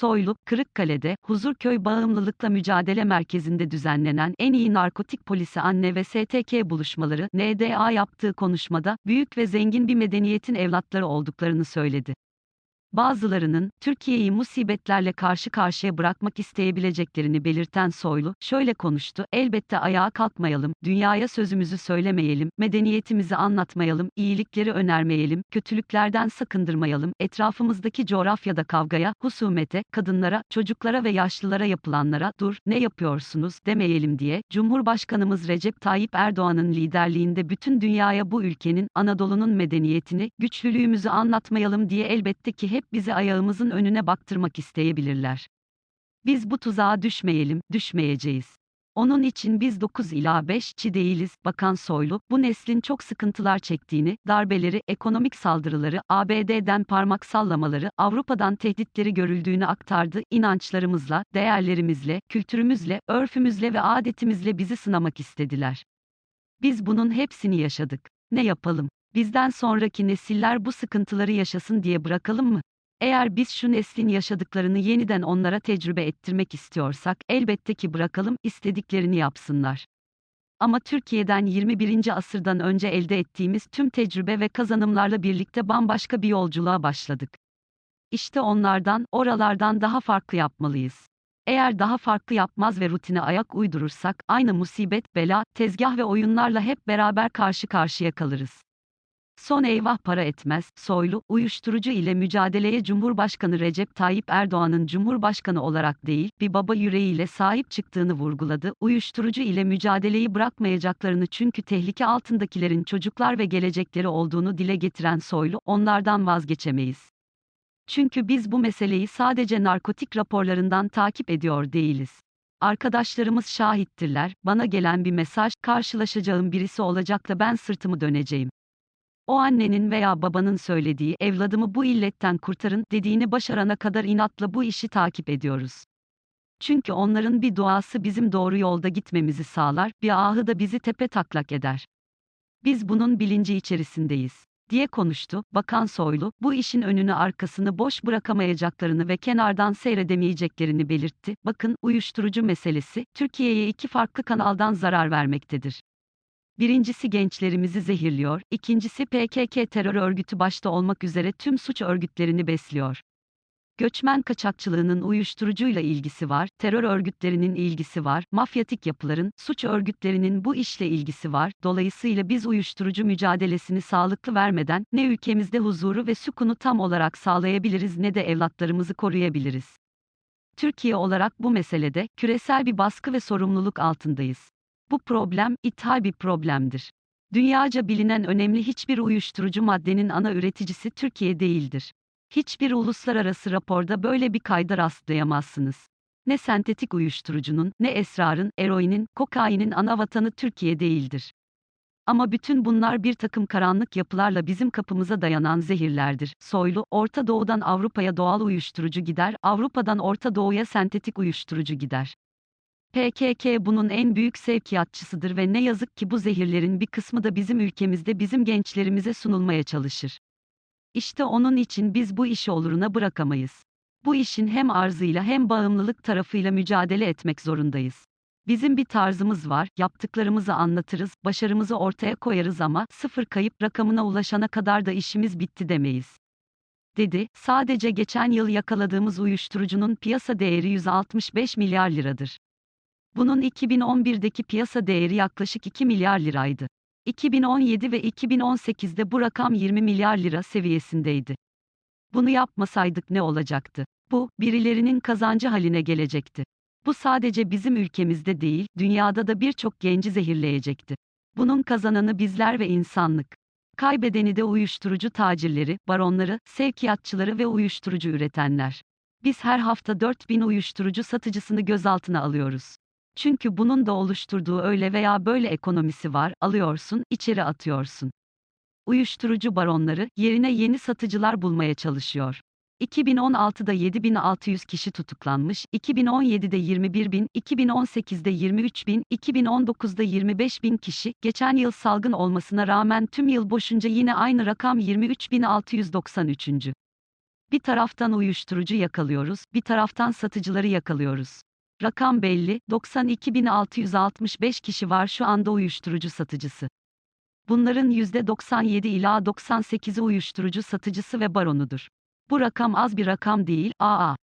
Soylu, Kırıkkale'de, Huzurköy Bağımlılıkla Mücadele Merkezi'nde düzenlenen en iyi narkotik polisi anne ve STK buluşmaları, NDA yaptığı konuşmada, büyük ve zengin bir medeniyetin evlatları olduklarını söyledi. Bazılarının, Türkiye'yi musibetlerle karşı karşıya bırakmak isteyebileceklerini belirten Soylu, şöyle konuştu, elbette ayağa kalkmayalım, dünyaya sözümüzü söylemeyelim, medeniyetimizi anlatmayalım, iyilikleri önermeyelim, kötülüklerden sakındırmayalım, etrafımızdaki coğrafyada kavgaya, husumete, kadınlara, çocuklara ve yaşlılara yapılanlara, dur, ne yapıyorsunuz, demeyelim diye, Cumhurbaşkanımız Recep Tayyip Erdoğan'ın liderliğinde bütün dünyaya bu ülkenin, Anadolu'nun medeniyetini, güçlülüğümüzü anlatmayalım diye elbette ki hep bizi ayağımızın önüne baktırmak isteyebilirler. Biz bu tuzağa düşmeyelim, düşmeyeceğiz. Onun için biz 9 ila 5'çi değiliz, Bakan Soylu, bu neslin çok sıkıntılar çektiğini, darbeleri, ekonomik saldırıları, ABD'den parmak sallamaları, Avrupa'dan tehditleri görüldüğünü aktardı, inançlarımızla, değerlerimizle, kültürümüzle, örfümüzle ve adetimizle bizi sınamak istediler. Biz bunun hepsini yaşadık. Ne yapalım? Bizden sonraki nesiller bu sıkıntıları yaşasın diye bırakalım mı? Eğer biz şu neslin yaşadıklarını yeniden onlara tecrübe ettirmek istiyorsak, elbette ki bırakalım, istediklerini yapsınlar. Ama Türkiye'den 21. asırdan önce elde ettiğimiz tüm tecrübe ve kazanımlarla birlikte bambaşka bir yolculuğa başladık. İşte onlardan, oralardan daha farklı yapmalıyız. Eğer daha farklı yapmaz ve rutine ayak uydurursak, aynı musibet, bela, tezgah ve oyunlarla hep beraber karşı karşıya kalırız. Son eyvah para etmez, soylu, uyuşturucu ile mücadeleye Cumhurbaşkanı Recep Tayyip Erdoğan'ın Cumhurbaşkanı olarak değil, bir baba yüreğiyle sahip çıktığını vurguladı. Uyuşturucu ile mücadeleyi bırakmayacaklarını çünkü tehlike altındakilerin çocuklar ve gelecekleri olduğunu dile getiren Soylu, onlardan vazgeçemeyiz. Çünkü biz bu meseleyi sadece narkotik raporlarından takip ediyor değiliz. Arkadaşlarımız şahittirler, bana gelen bir mesaj, karşılaşacağım birisi olacak da ben sırtımı döneceğim. O annenin veya babanın söylediği evladımı bu illetten kurtarın dediğini başarana kadar inatla bu işi takip ediyoruz. Çünkü onların bir duası bizim doğru yolda gitmemizi sağlar, bir ahı da bizi tepe taklak eder. Biz bunun bilinci içerisindeyiz diye konuştu. Bakan Soylu, bu işin önünü arkasını boş bırakamayacaklarını ve kenardan seyredemeyeceklerini belirtti. Bakın, uyuşturucu meselesi, Türkiye'ye iki farklı kanaldan zarar vermektedir. Birincisi gençlerimizi zehirliyor, ikincisi PKK terör örgütü başta olmak üzere tüm suç örgütlerini besliyor. Göçmen kaçakçılığının uyuşturucuyla ilgisi var, terör örgütlerinin ilgisi var, mafyatik yapıların, suç örgütlerinin bu işle ilgisi var. Dolayısıyla biz uyuşturucu mücadelesini sağlıklı vermeden ne ülkemizde huzuru ve sükunu tam olarak sağlayabiliriz ne de evlatlarımızı koruyabiliriz. Türkiye olarak bu meselede küresel bir baskı ve sorumluluk altındayız. Bu problem, ithal bir problemdir. Dünyaca bilinen önemli hiçbir uyuşturucu maddenin ana üreticisi Türkiye değildir. Hiçbir uluslararası raporda böyle bir kayda rastlayamazsınız. Ne sentetik uyuşturucunun, ne esrarın, eroinin, kokainin ana vatanı Türkiye değildir. Ama bütün bunlar bir takım karanlık yapılarla bizim kapımıza dayanan zehirlerdir. Soylu, Orta Doğu'dan Avrupa'ya doğal uyuşturucu gider, Avrupa'dan Orta Doğu'ya sentetik uyuşturucu gider. PKK bunun en büyük sevkiyatçısıdır ve ne yazık ki bu zehirlerin bir kısmı da bizim ülkemizde bizim gençlerimize sunulmaya çalışır. İşte onun için biz bu işi oluruna bırakamayız. Bu işin hem arzıyla hem bağımlılık tarafıyla mücadele etmek zorundayız. Bizim bir tarzımız var, yaptıklarımızı anlatırız, başarımızı ortaya koyarız ama sıfır kayıp rakamına ulaşana kadar da işimiz bitti demeyiz. Dedi, sadece geçen yıl yakaladığımız uyuşturucunun piyasa değeri 165 milyar liradır. Bunun 2011'deki piyasa değeri yaklaşık 2 milyar liraydı. 2017 ve 2018'de bu rakam 20 milyar lira seviyesindeydi. Bunu yapmasaydık ne olacaktı? Bu, birilerinin kazancı haline gelecekti. Bu sadece bizim ülkemizde değil, dünyada da birçok genci zehirleyecekti. Bunun kazananı bizler ve insanlık. Kaybedeni de uyuşturucu tacirleri, baronları, sevkiyatçıları ve uyuşturucu üretenler. Biz her hafta 4000 uyuşturucu satıcısını gözaltına alıyoruz. Çünkü bunun da oluşturduğu öyle veya böyle ekonomisi var, alıyorsun, içeri atıyorsun. Uyuşturucu baronları, yerine yeni satıcılar bulmaya çalışıyor. 2016'da 7600 kişi tutuklanmış, 2017'de 21 bin, 2018'de 23 bin, 2019'da 25 bin kişi, geçen yıl salgın olmasına rağmen tüm yıl boşunca yine aynı rakam 23.693. Bir taraftan uyuşturucu yakalıyoruz, bir taraftan satıcıları yakalıyoruz. Rakam belli, 92.665 kişi var şu anda uyuşturucu satıcısı. Bunların %97 ila 98'i uyuşturucu satıcısı ve baronudur. Bu rakam az bir rakam değil, aa.